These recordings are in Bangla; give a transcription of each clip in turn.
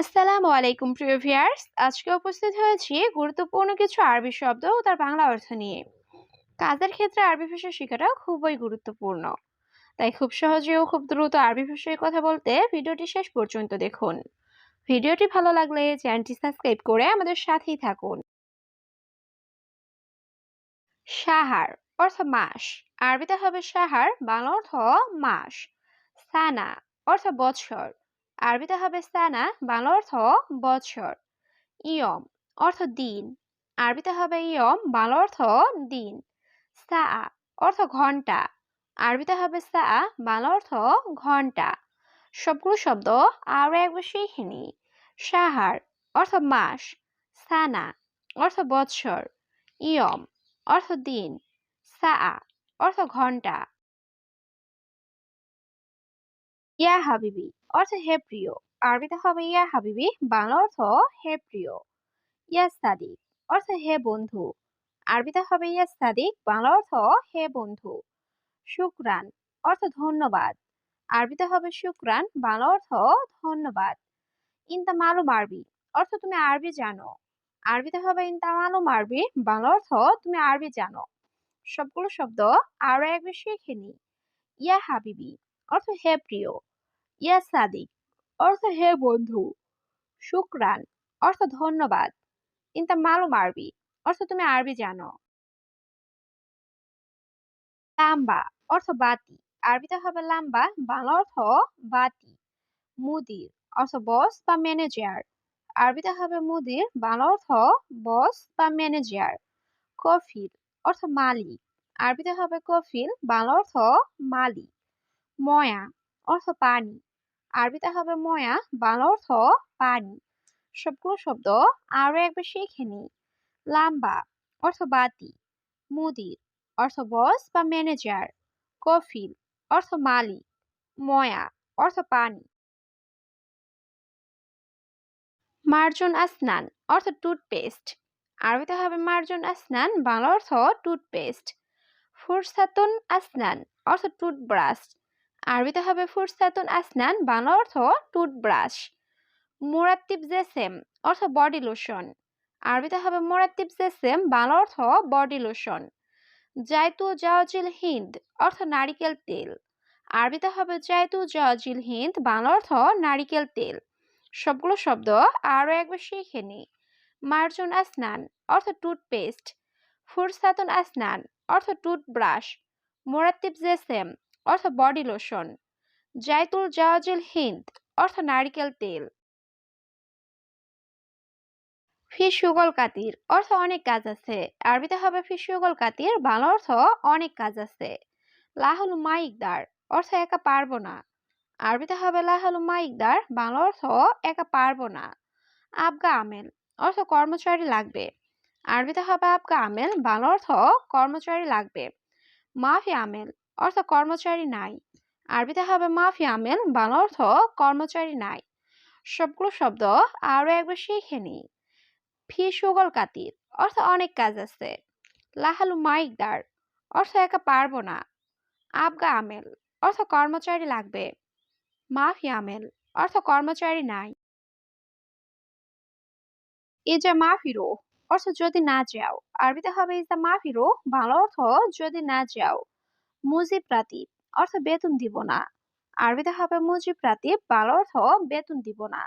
আসসালামু আলাইকুম, প্রিয় ভিউয়ার্স। আজকে উপস্থিত হয়েছি গুরুত্বপূর্ণ কিছু আরবি শব্দ ও তার বাংলা অর্থ নিয়ে। কাজের ক্ষেত্রে আরবি ভাষা শেখাটা খুবই গুরুত্বপূর্ণ। তাই খুব সহজে ও খুব দ্রুত আরবি ভাষায় কথা বলতে ভিডিওটি শেষ পর্যন্ত দেখুন। ভিডিওটি ভালো লাগলে চ্যানেলটি সাবস্ক্রাইব করে আমাদের সাথেই থাকুন। সাহার অর্থ মাস। আরবিতে হবে সাহার, বাংলা অর্থ মাস। সানা অর্থ বছর। আরবিতে হবে সানা বাংলা অর্থ বছর। ইয়ম অর্থ দিন। আরবিতে হবে ইয়ম, বাংলা অর্থ দিন। সা অর্থ ঘণ্টা। আরবিতে হবে সা, বাংলা অর্থ ঘণ্টা। সবগুলো শব্দ আরও একবার শিখে নি সাহার অর্থ মাস। সানা অর্থ বৎসর। ইয়ম অর্থ দিন। সা অর্থ ঘণ্টা। ইয়া হাবিবি অর্থ হে প্রিয়। আরবিতে হবে ইয়া হাবিবি, বাংলা অর্থ হে প্রিয়। ইয়া সাদিক অর্থ হে বন্ধু। আরবিতে হবে ইয়া সাদিক, বাংলা অর্থ হে বন্ধু। শুক্রান অর্থ ধন্যবাদ। আরবিতে হবে শুক্রান, বাংলা অর্থ ধন্যবাদ। ইনতা মালুম আরবি অর্থ তুমি আরবি জানো। আরবিতে হবে ইনতা মালুম আরবি বাংলা অর্থ তুমি আরবি জানো। সবগুলো শব্দ আরও একবার শিখে নি। ইয়া হাবিবি অর্থ হে প্রিয় ইয়া সাদিক অর্থ হে বন্ধু, শুক্রান অর্থ ধন্যবাদ। ইনতা মালুম আরবি অর্থ তুমি আরবি জানো। লাম্বা অর্থ বাতি, আরবিতে হবে লাম্বা, বাংলা অর্থ বাতি। মুদির অর্থ বস বা ম্যানেজার আরবিতে হবে মুদির, বাংলা অর্থ বস বা ম্যানেজার কফিল অর্থ মালিক, আরবিতে হবে কফিল, বাংলা অর্থ মালিক। ময়া, অর্থ পানি। আরবিতে হবে ময়া, বাংলা অর্থ পানি। সবগুলো শব্দ আরও একবার শিখে নি লাম্বা, অর্থ বাতি। মুদির, অর্থ বস বা ম্যানেজার। কফিল, অর্থ মালিক। ময়া, অর্থ পানি। মার্জন আসনান, অর্থ টুথপেস্ট। আরবিতে হবে মার্জন আসনান, বাংলা অর্থ টুথপেস্ট। ফুরসাতুন আসনান, অর্থ টুথব্রাশ। আরবিতে হবে ফুরসাতুন আসনান, বাংলা অর্থ টুথব্রাশ। মুরাত্তিব জেসেম, অর্থ বডি লোশন। আরবিতে হবে মুরাত্তিব জেসেম, বাংলা অর্থ বডি লোশন। জায়তু জাওয়াজিল হিন্দ, অর্থ নারিকেল তেল। আরবিতে হবে জায়তু জাওয়াজিল হিন্দ, বাংলা অর্থ নারিকেল তেল। সবগুলো শব্দ আরও একবার শিখে নি মার্জুন আসনান, অর্থ টুথপেস্ট। ফুরসাতুন আসনান, অর্থ টুথব্রাশ। মোরাত্তিব জেসেম অর্থ বডি লোশন জায়তুল জাওয়াজিল হিন্দ অর্থ নারিকেল তেল। ফিস সুগল কাতির অর্থ অনেক কাজ আছে। আরবিতে হবে ফিস সুগল কাতির, বাংলা অর্থ অনেক কাজ আছে। লাহুল মাইকদার, অর্থ একা পারব না। আরবিতে হবে লাহালু মাইকদার, বাংলা অর্থ একা পারব না। আবগা আমেল, অর্থ কর্মচারী লাগবে। আরবিতে হবে আবগা আমেল, বাংলা অর্থ কর্মচারী লাগবে। মাফি আমেল অর্থ কর্মচারী নাই। আরবিতে হবে মাফি আমেল বাংলা অর্থ কর্মচারী নাই। সবগুলো শব্দ আরও একবার শিখে নি ফি সুগল কাতির অর্থ অনেক কাজ আছে। লাহালু মাইকদার অর্থ একা পারব না। আবগা আমেল, অর্থ কর্মচারী লাগবে। মাফি আমেল, অর্থ কর্মচারী নাই। ইজা মাফিরো অর্থ যদি না যাও আরবিতে হবে ইজা মাফিরো বাংলা অর্থ যদি না যাও মুজিব রাতিব অর্থ বেতন দিব না। আরবিতে হবে মুজিব রাতিব বাংলা অর্থ বেতন দিব না।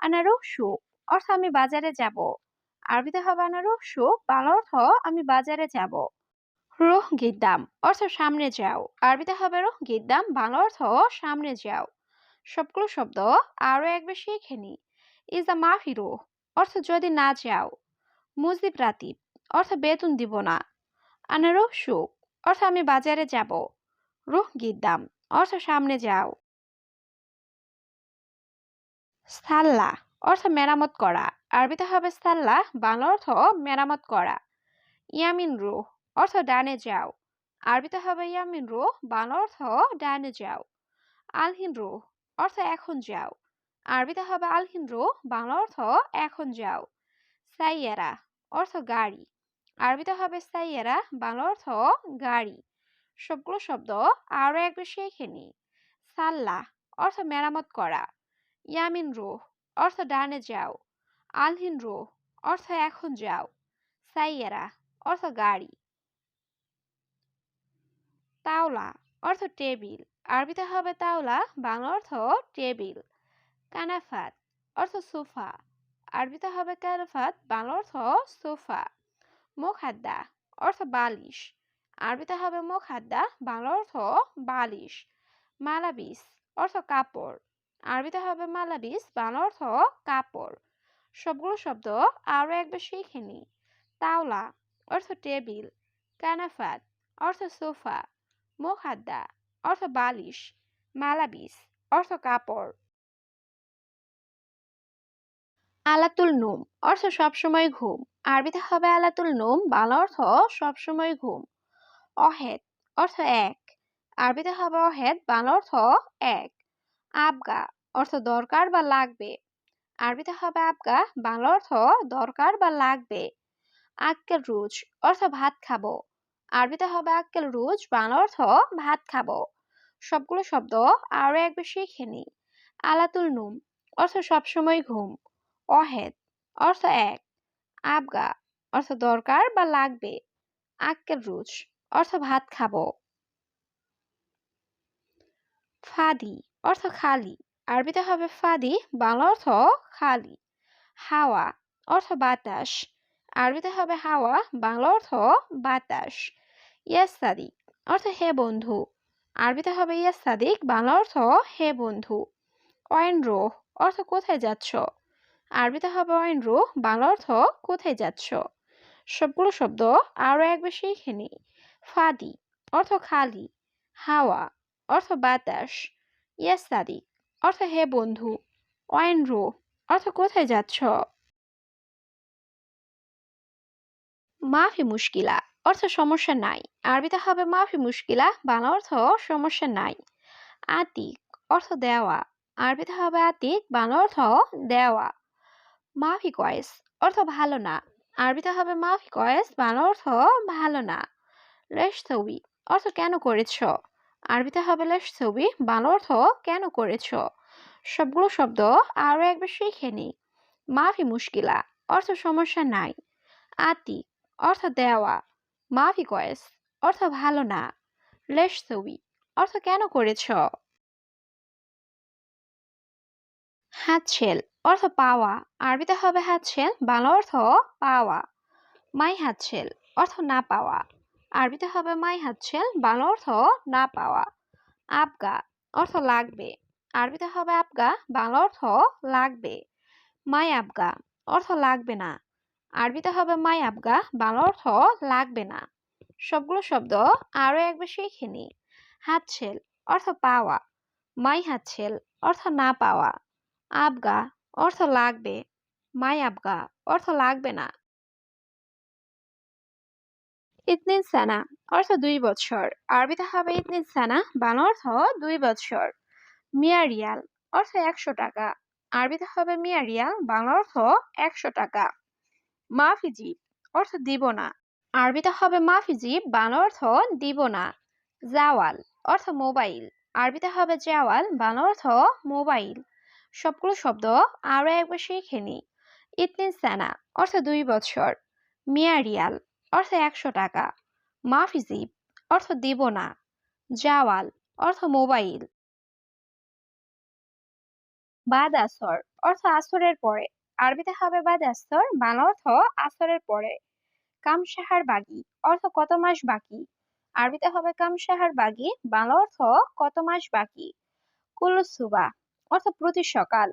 আনারু সুখ, অর্থ আমি বাজারে যাব। আরবিতে হবে আনারু সুখ, বাংলা অর্থ আমি বাজারে যাব। রুহ গিদ্দাম অর্থ সামনে যাও। আরবিতে হবে রুহ গিদ্দাম বাংলা অর্থ সামনে যাও। সবগুলো শব্দ আরও একবার শিখে নি। ইজ আ মাফিরো অর্থ যদি না যাও। মুজিব রাতিব অর্থ বেতন দিব না। আনারো সুখ অর্থ আমি বাজারে যাব। রুহ গিদ্দাম অর্থ সামনে যাও। সাল্লা অর্থ মেরামত করা। আরবিতে হবে সাল্লা বাংলা অর্থ মেরামত করা। ইয়ামিন রুহ, অর্থ ডানে যাও। আরবিতে হবে ইয়ামিন রুহ, বাংলা অর্থ ডানে যাও। আলহিন রুহ, অর্থ এখন যাও। আরবিতে হবে আলহিন হিন্দ্রু বাংলা অর্থ এখন যাও। সাইয়ারা, অর্থ গাড়ি। আরবিতে হবে সাইয়ারা, বাংলা অর্থ গাড়ি। সবগুলো শব্দ আরও একবার শিখে নি সাল্লাহ, অর্থ মেরামত করা। ইয়ামিন রুহ, অর্থ ডানে যাও। আলহিন রো অর্থ এখন যাও। সাইয়েরা, অর্থ গাড়ি। তাওলা, অর্থ টেবিল। আরবিতে হবে তাওলা, বাংলা অর্থ টেবিল। কানাফাত, অর্থ সোফা। আরবিতে হবে কানাফাত, বাংলা অর্থ সোফা। মোখাদ্দা অর্থ বালিশ। আরবিতে হবে মোখাদ্দা, বাংলা অর্থ বালিশ। মালাবিস অর্থ কাপড়। আরবিতে হবে মালাবিস, বাংলা অর্থ কাপড়। সবগুলো শব্দ আরও একবার শিখে নি। তাওলা অর্থ টেবিল। কানাফাত অর্থ সোফা। মোখাদ্দা অর্থ বালিশ। মালাবিস অর্থ কাপড়। আলাতুল নোম অর্থ সবসময় ঘুম। আরবিতে হবে আলাতুল নোম, বাংলা অর্থ সবসময় ঘুম। অহেদ অর্থ এক। আরবিতে হবে অহেদ, বাংলা অর্থ এক। আবগা অর্থ দরকার বা লাগবে। আরবিতে হবে আবগা, বাংলা অর্থ দরকার বা লাগবে। আক্কেল রুজ অর্থ ভাত খাব। আরবিতে হবে আক্কেল রুজ, বাংলা অর্থ ভাত খাব। সবগুলো শব্দ আরও একবার শিখে নি আলাতুল নুম অর্থ সবসময় ঘুম। অহেদ, অর্থ এক, আবগা, অর্থ দরকার বা লাগবে, আক্কেল রুজ অর্থ ভাত খাব। ফাদি, অর্থ খালি, আরবিতে হবে ফাদি, বাংলা অর্থ খালি। হাওয়া, অর্থ বাতাস, আরবিতে হবে হাওয়া, বাংলা অর্থ বাতাস। ইয়াস সাদিক অর্থ হে বন্ধু, আরবিতে হবে ইয়াস সাদিক বাংলা অর্থ হে বন্ধু। অয়েন রো অর্থ কোথায় যাচ্ছ? আরবিতে হবে অয়েন রো, বাংলা অর্থ কোথায় যাচ্ছ? সবগুলো শব্দ আরও একবার শিখে নি। ফাদি, অর্থ খালি। হাওয়া, অর্থ বাতাস। ইয়াস সাদিক অর্থ হে বন্ধু। অয়েন রো, অর্থ কোথায় যাচ্ছ? মাফি মুশকিলা, অর্থ সমস্যা নাই। আরবিতে হবে মাফি মুশকিলা, বাংলা অর্থ সমস্যা নাই। আতিক, অর্থ দেওয়া। আরবিতে হবে আতিক, বাংলা অর্থ দেওয়া। মাফি কয়েস অর্থ ভালো না। আরবিতে হবে মাফি কয়েস বাংলা অর্থ ভালো না। লেশ ছবি অর্থ কেন করেছ? আরবিতে হবে লেশ ছবি, বাংলা অর্থ কেন করেছ? সবগুলো শব্দ আরও একবার শিখে নি। মাফি মুশকিলা অর্থ সমস্যা নাই। আতি অর্থ দেওয়া। মাফি কয়েস অর্থ ভালো না। লেশ ছবি অর্থ কেন করেছ? হাতছেল অর্থ পাওয়া। আরবিতে হবে হাতছেল বাংলা অর্থ পাওয়া। মাই হাতছেল অর্থ না পাওয়া। আরবিতে হবে মাই হাতছেল বাংলা অর্থ না পাওয়া। আবগা অর্থ লাগবে। আরবিতে হবে আবগা বাংলা অর্থ লাগবে। মাই আবগা অর্থ লাগবে না। আরবিতে হবে মাই আবগা বাংলা অর্থ লাগবে না। সবগুলো শব্দ আরও একবার শিখে নি। হাতছেল, অর্থ পাওয়া। মাই হাতছেল, অর্থ না পাওয়া। আবগা অর্থ লাগবে। মাই আবগা অর্থ লাগবে না। ইতনিন সানা, অর্থ দুই বছর আরবিতে হবে ইতনিন সানা, বাংলা অর্থ দুই বছর মিয়া রিয়াল, অর্থ একশো টাকা। আরবিতে হবে মিয়া রিয়াল, বাংলা অর্থ একশো টাকা। মাফিজিব অর্থ দিব না। আরবিতে হবে মাফিজিব বাংলা অর্থ দিব না। জাওয়াল, অর্থ মোবাইল। আরবিতে হবে জাওয়াল, বাংলা অর্থ মোবাইল। সবগুলো শব্দ আরও একবার শিখে নি ইতনিন সানা, অর্থ দুই বছর। মিয়া রিয়াল, অর্থ একশো টাকা। মাফিজিব অর্থ দিব না। জাওয়াল, অর্থ মোবাইল। বাদ আসর, অর্থ আসরের পরে। আরবিতে হবে বাদ আসর, বাংলা অর্থ আসরের পরে। কামসাহার বাগি, অর্থ কত মাস বাকি? আরবিতে হবে কামসাহার বাগি, বাংলা অর্থ কত মাস বাকি? কুলুসুবা অর্থ প্রতি সকাল।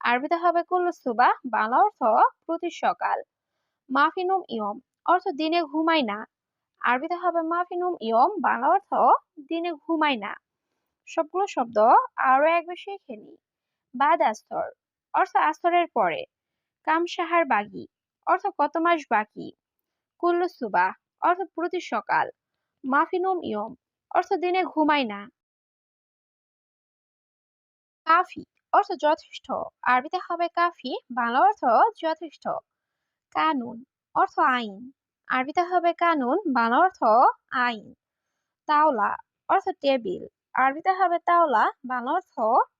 আরবিতে হবে কুলুসুবা বাংলা অর্থ প্রতি সকাল। মাফিনুম ইয়ম, অর্থ দিনে ঘুমাই না। আরবিতে হবে মাফিনুম ইয়ম, বাংলা অর্থ দিনে ঘুমাই না। সবগুলো শব্দ আরও একবার শিখে নি বাদ আস্তর, অর্থ আস্তরের পরে। কামসাহার বাগি, অর্থ কত মাস বাকি? কুল্লু সুবা, অর্থ প্রতি সকাল। মাফিনুম ইয়ম, অর্থ দিনে ঘুমাই না। কাফি অর্থ যথেষ্ট। আরবিতে হবে কাফি, বাংলা অর্থ যথেষ্ট। কানুন অর্থ আইন। আরবিতে হবে কানুন, বাংলা অর্থ আইন। তাওলা অর্থ টেবিল। আরবিতে হবে তাওলা, বাংলা অর্থ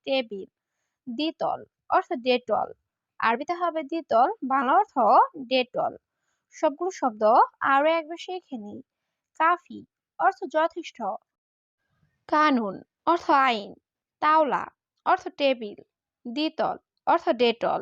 টেবিল। দ্বিতল অর্থ ডেটল। আরবিতে হবে দ্বিতল, বাংলা অর্থ ডেটল। সবগুলো শব্দ আরও একবার শিখে নিই। কাফি অর্থ যথেষ্ট। কানুন অর্থ আইন। তাওলা অর্থ টেবিল দ্বিতল অর্থ ডেটল।